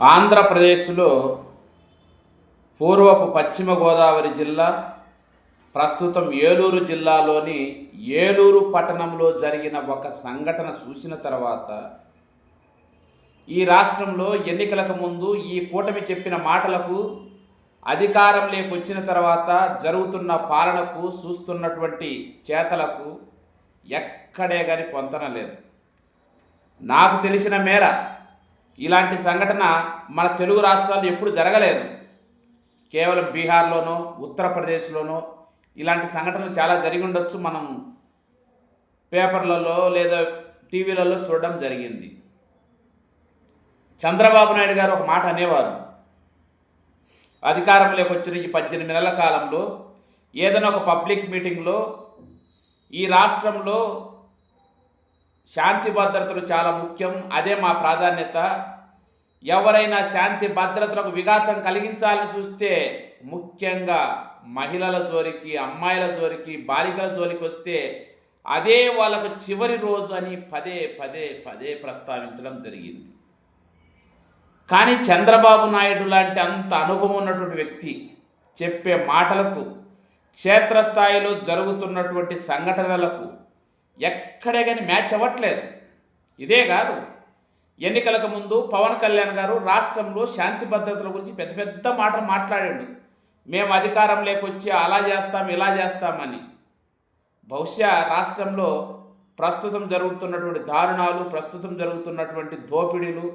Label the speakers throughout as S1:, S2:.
S1: ఆంధ్రప్రదేశ్లో పూర్వపు పశ్చిమ గోదావరి జిల్లా ప్రస్తుతం ఏలూరు జిల్లాలోని ఏలూరు పట్టణంలో జరిగిన ఒక సంఘటన చూసిన తర్వాత ఈ రాష్ట్రంలో ఎన్నికలకు ముందు ఈ కూటమి చెప్పిన మాటలకు అధికారం లేకొచ్చిన తర్వాత జరుగుతున్న పాలనకు చూస్తున్నటువంటి చేతలకు ఎక్కడే కానీ పొంతన లేదు. నాకు తెలిసిన మేర ఇలాంటి సంఘటన మన తెలుగు రాష్ట్రాల్లో ఎప్పుడు జరగలేదు. కేవలం బీహార్లోనో ఉత్తరప్రదేశ్లోనో ఇలాంటి సంఘటనలు చాలా జరిగి ఉండొచ్చు. మనం పేపర్లలో లేదా టీవీలలో చూడడం జరిగింది. చంద్రబాబు నాయుడు గారు ఒక మాట అనేవారు. అధికారంలోకి వచ్చిన ఈ పద్దెనిమిది నెలల కాలంలో ఏదైనా ఒక పబ్లిక్ మీటింగ్లో ఈ రాష్ట్రంలో శాంతి భద్రతలు చాలా ముఖ్యం. అదే మా ప్రాధాన్యత. ఎవరైనా శాంతి భద్రతలకు విఘాతం కలిగించాలని చూస్తే ముఖ్యంగా మహిళల జోలికి అమ్మాయిల జోలికి బాలికల జోలికి వస్తే అదే వాళ్ళకు చివరి రోజు అని పదే పదే పదే ప్రస్తావించడం జరిగింది. కానీ చంద్రబాబు నాయుడు లాంటి అంత అనుభవం ఉన్నటువంటి వ్యక్తి చెప్పే మాటలకు క్షేత్రస్థాయిలో జరుగుతున్నటువంటి సంఘటనలకు ఎక్కడే కానీ మ్యాచ్ అవ్వట్లేదు. ఇదే కాదు ఎన్నికలకు ముందు పవన్ కళ్యాణ్ గారు రాష్ట్రంలో శాంతి భద్రతల గురించి పెద్ద పెద్ద మాటలు మాట్లాడాడు. మేము అధికారం లేకొచ్చి అలా చేస్తాం ఇలా చేస్తామని బహుశా రాష్ట్రంలో ప్రస్తుతం జరుగుతున్నటువంటి దారుణాలు ప్రస్తుతం జరుగుతున్నటువంటి దోపిడీలు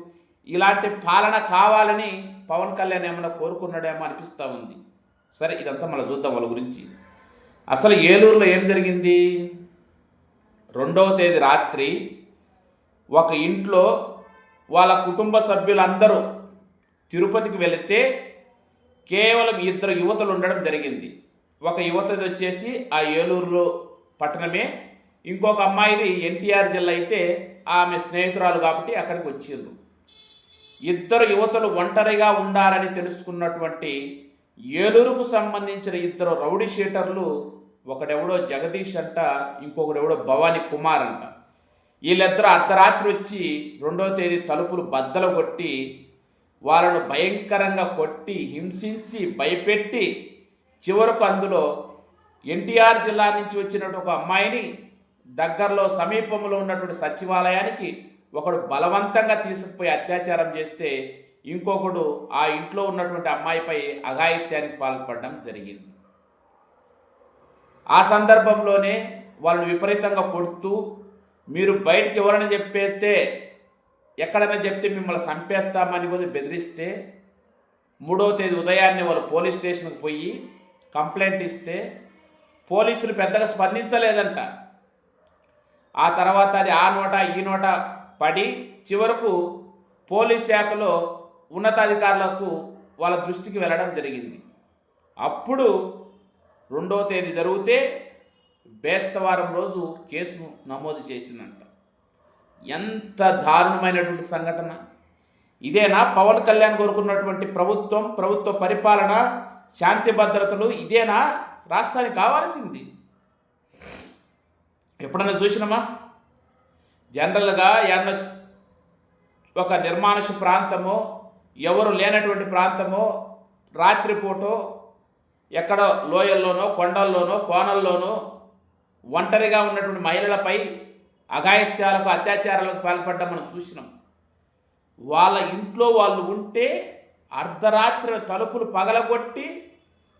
S1: ఇలాంటి పాలన కావాలని పవన్ కళ్యాణ్ ఏమైనా కోరుకున్నాడేమో అనిపిస్తూ ఉంది. సరే ఇదంతా మళ్ళీ చూద్దాం వాళ్ళ గురించి. అసలు ఏలూరులో ఏం జరిగింది? రెండవ తేదీ రాత్రి ఒక ఇంట్లో వాళ్ళ కుటుంబ సభ్యులందరూ తిరుపతికి వెళితే కేవలం ఇద్దరు యువతలు ఉండడం జరిగింది. ఒక యువతది వచ్చేసి ఆ ఏలూరులో పట్టణమే. ఇంకొక అమ్మాయిది ఎన్టీఆర్ జిల్లా అయితే ఆమె స్నేహితురాలు కాబట్టి అక్కడికి వచ్చిండ్రు. ఇద్దరు యువతలు ఒంటరిగా ఉండాలని తెలుసుకున్నటువంటి ఏలూరుకు సంబంధించిన ఇద్దరు రౌడీ షీటర్లు ఒకడెవడో జగదీష్ అంట ఇంకొకడెవడో భవానీ కుమార్ అంట. వీళ్ళిద్దరూ అర్ధరాత్రి వచ్చి రెండో తేదీ తలుపులు బద్దలు కొట్టి వాళ్ళను భయంకరంగా కొట్టి హింసించి భయపెట్టి చివరకు అందులో ఎన్టీఆర్ జిల్లా నుంచి వచ్చినటువంటి ఒక అమ్మాయిని దగ్గరలో సమీపంలో ఉన్నటువంటి సచివాలయానికి ఒకడు బలవంతంగా తీసుకుపోయి అత్యాచారం చేస్తే ఇంకొకడు ఆ ఇంట్లో ఉన్నటువంటి అమ్మాయిపై అఘాయిత్యానికి పాల్పడడం జరిగింది. ఆ సందర్భంలోనే వాళ్ళని విపరీతంగా కొడుతూ మీరు బయటికి ఎవరైనా చెప్పేస్తే ఎక్కడైనా చెప్తే మిమ్మల్ని చంపేస్తామని కూడా బెదిరిస్తే మూడవ తేదీ ఉదయాన్నే వాళ్ళు పోలీస్ స్టేషన్కి పోయి కంప్లైంట్ ఇస్తే పోలీసులు పెద్దగా స్పందించలేదంట. ఆ తర్వాత అది ఆ నోట ఈ నోట పడి చివరకు పోలీస్ శాఖలో ఉన్నతాధికారులకు వాళ్ళ దృష్టికి వెళ్ళడం జరిగింది. అప్పుడు రెండవ తేదీ జరిగితే బేస్తవారం రోజు కేసును నమోదు చేసిందంట. ఎంత దారుణమైనటువంటి సంఘటన. ఇదేనా? పవన్ కళ్యాణ్ కోరుకున్నటువంటి ప్రభుత్వం ప్రభుత్వ పరిపాలన శాంతి భద్రతలు ఇదేనా? రాష్ట్రానికి కావాల్సింది. ఎప్పుడన్నా చూసినామా? జనరల్గా ఎండ ఒక నిర్మానుష ప్రాంతమో ఎవరు లేనటువంటి ప్రాంతమో రాత్రిపూటో ఎక్కడో లోయల్లోనో కొండల్లోనో కోనల్లోనో ఒంటరిగా ఉన్నటువంటి మహిళలపై అఘాయిత్యాలకు అత్యాచారాలకు పాల్పడ్డం మనం చూసినాం. వాళ్ళ ఇంట్లో వాళ్ళు ఉంటే అర్ధరాత్రి తలుపులు పగలగొట్టి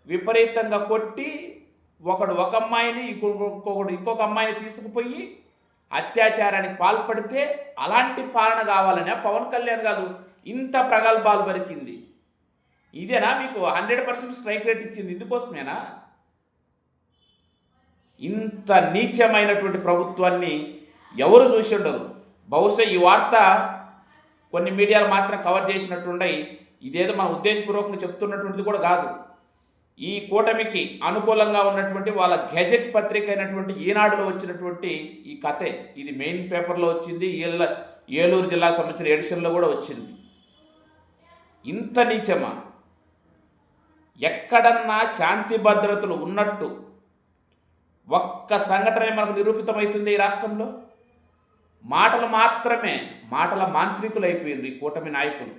S1: విపరీతంగా కొట్టి ఒకడు ఒక అమ్మాయిని ఇంకొకడు ఇంకొక అమ్మాయిని తీసుకుపోయి అత్యాచారానికి పాల్పడితే అలాంటి పాలన కావాలనే పవన్ కళ్యాణ్ గారు ఇంత ప్రగల్భాలు బరికింది. ఇదేనా మీకు హండ్రెడ్ పర్సెంట్ స్ట్రైక్ రేట్ ఇచ్చింది ఇందుకోసమేనా? ఇంత నీచమైనటువంటి ప్రభుత్వాన్ని ఎవరు చూసి ఉండరు. బహుశా ఈ వార్త కొన్ని మీడియాలు మాత్రం కవర్ చేసినట్టుండయి ఇదేదో మన ఉద్దేశపూర్వకంగా చెప్తున్నటువంటిది కూడా కాదు. ఈ కూటమికి అనుకూలంగా ఉన్నటువంటి వాళ్ళ గెజెట్ పత్రిక అయినటువంటి ఈనాడులో వచ్చినటువంటి ఈ కథే. ఇది మెయిన్ పేపర్లో వచ్చింది ఏళ్ళ ఏలూరు జిల్లా సంబంధించిన ఎడిషన్లో కూడా వచ్చింది. ఇంత నీచమా? ఎక్కడన్నా శాంతి భద్రతలు ఉన్నట్టు ఒక్క సంఘటన మనకు నిరూపితమవుతుంది ఈ రాష్ట్రంలో. మాటలు మాత్రమే మాటల మాంత్రికులు అయిపోయింది ఈ కూటమి నాయకులు.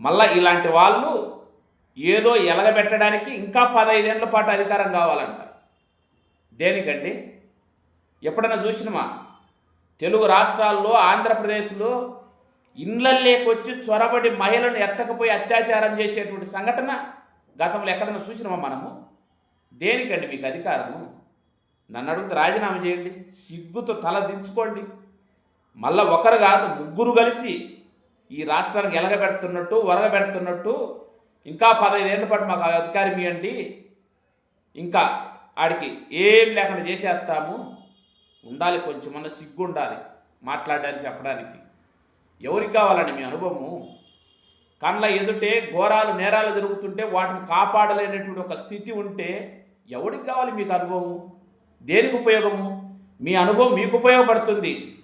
S1: మళ్ళా ఇలాంటి వాళ్ళు ఏదో ఎలగబెట్టడానికి ఇంకా పదైదేళ్ళ పాటు అధికారం కావాలంట. దేనికండి? ఎప్పుడైనా చూసినమా తెలుగు రాష్ట్రాల్లో ఆంధ్రప్రదేశ్లో ఇండ్లల్లోకొచ్చి చొరబడి మహిళను ఎత్తకపోయి అత్యాచారం చేసేటువంటి సంఘటన గతంలో ఎక్కడైనా చూసినామా మనము? దేనికండి మీకు అధికారము? నన్ను అడిగితే రాజీనామా చేయండి. సిగ్గుతో తల దించుకోండి. మళ్ళా ఒకరు కాదు ముగ్గురు కలిసి ఈ రాష్ట్రానికి ఎలగబెడుతున్నట్టు వరగబెడుతున్నట్టు ఇంకా పదహైదేళ్ళ పాటు మాకు అధికారం ఇవ్వండి. ఇంకా ఆడికి ఏం లేకుండా చేసేస్తాము. ఉండాలి కొంచెం అన్న సిగ్గు ఉండాలి మాట్లాడడానికి చెప్పడానికి. ఎవరికి కావాలండి మీ అనుభవము? కళ్ళ ఎదుటే ఘోరాలు నేరాలు జరుగుతుంటే వాటిని కాపాడలేనటువంటి ఒక స్థితి ఉంటే ఎవరికి కావాలి మీకు అనుభవం దేనికి ఉపయోగము? మీ అనుభవం మీకు ఉపయోగపడుతుంది.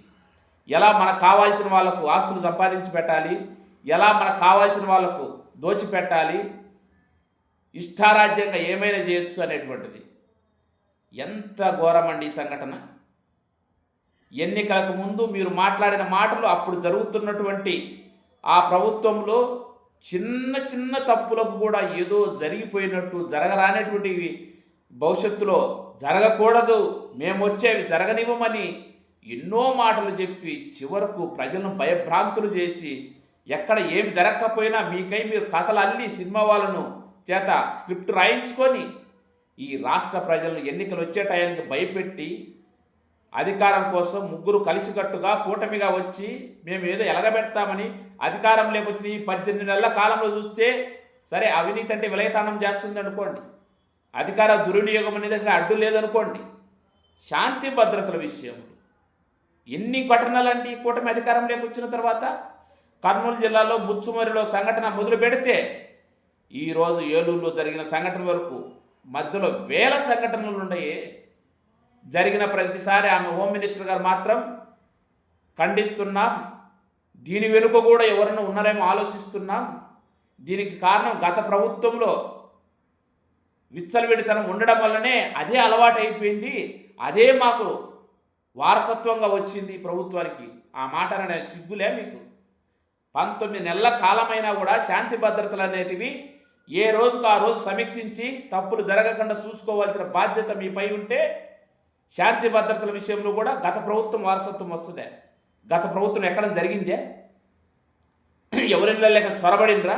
S1: ఎలా మనకు కావాల్సిన వాళ్ళకు ఆస్తులు సంపాదించి పెట్టాలి? ఎలా మనకు కావాల్సిన వాళ్ళకు దోచిపెట్టాలి? ఇష్టారాజ్యంగా ఏమైనా చేయొచ్చు అనేటువంటిది. ఎంత ఘోరమండి ఈ సంఘటన? ఎన్నికలకు ముందు మీరు మాట్లాడిన మాటలు అప్పుడు జరుగుతున్నటువంటి ఆ ప్రభుత్వంలో చిన్న చిన్న తప్పులకు కూడా ఏదో జరిగిపోయినట్టు జరగరానేటువంటివి భవిష్యత్తులో జరగకూడదు. మేము వచ్చేవి జరగనివ్వమని ఎన్నో మాటలు చెప్పి చివరకు ప్రజలను భయభ్రాంతులు చేసి ఎక్కడ ఏం జరగకపోయినా మీకై మీరు కథలు అల్లి సినిమా వాళ్ళను చేత స్క్రిప్ట్ రాయించుకొని ఈ రాష్ట్ర ప్రజలను ఎన్నికలు వచ్చే టయానికి భయపెట్టి అధికారం కోసం ముగ్గురు కలిసికట్టుగా కూటమిగా వచ్చి మేము ఏదో ఎలగబెడతామని అధికారం లేకొచ్చిన ఈ పద్దెనిమిది నెలల కాలంలో చూస్తే సరే అవినీతి అంటే విలయతానం చేస్తుంది అనుకోండి. అధికార దుర్వినియోగం అనేది అడ్డు లేదనుకోండి. శాంతి భద్రతల విషయంలో ఎన్ని ఘటనలండి ఈ కూటమి అధికారంలోకి వచ్చిన తర్వాత? కర్నూలు జిల్లాలో ముచ్చుమరిలో సంఘటన మొదలు పెడితే ఈరోజు ఏలూరులో జరిగిన సంఘటన వరకు మధ్యలో వేల సంఘటనలు ఉన్నాయి జరిగిన ప్రతిసారి ఆమె హోమ్ మినిస్టర్ గారు మాత్రం ఖండిస్తున్నాం దీని వెనుక కూడా ఎవరైనా ఉన్నారేమో ఆలోచిస్తున్నాం దీనికి కారణం గత ప్రభుత్వంలో విచ్చలవిడితనం ఉండడం వల్లనే అదే అలవాటు అయిపోయింది అదే మాకు వారసత్వంగా వచ్చింది ప్రభుత్వానికి. ఆ మాట అనే సిగ్గులే మీకు. పంతొమ్మిది నెలల కాలమైనా కూడా శాంతి భద్రతలు అనేటివి ఏ రోజుకు ఆ రోజు సమీక్షించి తప్పులు జరగకుండా చూసుకోవాల్సిన బాధ్యత మీపై ఉంటే శాంతి భద్రతల విషయంలో కూడా గత ప్రభుత్వం వారసత్వం వస్తుందే. గత ప్రభుత్వం ఎక్కడ జరిగిందే? ఎవరిళ్ళ లేక చొరబడినరా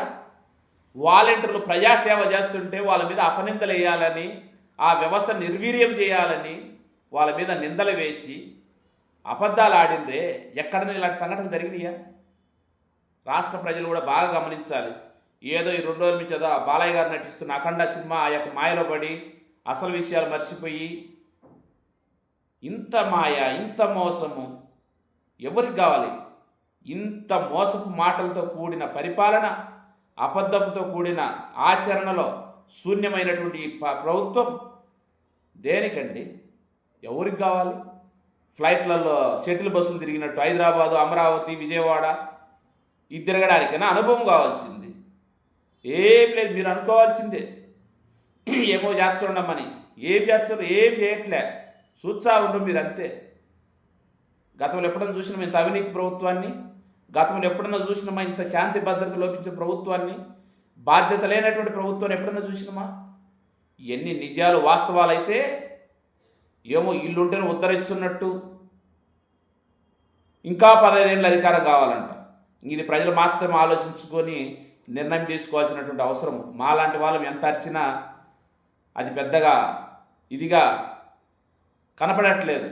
S1: వాలంటీర్లు ప్రజాసేవ చేస్తుంటే వాళ్ళ మీద అపనిందలు వేయాలని ఆ వ్యవస్థ నిర్వీర్యం చేయాలని వాళ్ళ మీద నిందలు వేసి అబద్ధాలు ఆడిందే? ఎక్కడ ఇలాంటి సంఘటనలు జరిగినాయా? రాష్ట్ర ప్రజలు కూడా బాగా గమనించాలి. ఏదో ఈ రెండు రోజుల నుంచి ఏదో బాలయ్య గారు నటిస్తున్న అఖండ సినిమా ఆ యొక్క మాయలో పడి అసలు విషయాలు మర్చిపోయి ఇంత మాయ ఇంత మోసము ఎవరికి కావాలి? ఇంత మోసపు మాటలతో కూడిన పరిపాలన అబద్ధంతో కూడిన ఆచరణలో శూన్యమైనటువంటి ఈ ప- ప్రభుత్వం దేనికండి? ఎవరికి కావాలి? ఫ్లైట్లలో షటిల్ బస్సులు తిరిగినట్టు హైదరాబాదు అమరావతి విజయవాడ ఇది తిరగడానికైనా అనుభవం కావాల్సింది. ఏం లేదు మీరు అనుకోవాల్సిందే. ఏమో చేస్తుండమని ఏం చేస్తారు ఏం చేయట్లే. చూస్తా ఉండరు మీరు అంతే గతంలో ఎప్పుడైనా చూసినామా ఇంత అవినీతి ప్రభుత్వాన్ని గతంలో ఎప్పుడన్నా చూసినామా ఇంత శాంతి భద్రత లోపించే ప్రభుత్వాన్ని బాధ్యత లేనటువంటి ప్రభుత్వాన్ని ఎప్పుడన్నా చూసినామా? ఎన్ని నిజాలు వాస్తవాలైతే ఏమో ఇల్లుంటేనే ఉద్ధరించున్నట్టు. ఇంకా పదహైదేళ్ళ అధికారం కావాలంట. ఇది ప్రజలు మాత్రం ఆలోచించుకొని నిర్ణయం తీసుకోవాల్సినటువంటి అవసరం. మాలాంటి వాళ్ళం ఎంత అర్చినా అది పెద్దగా ఇదిగా కనపడట్లేదు.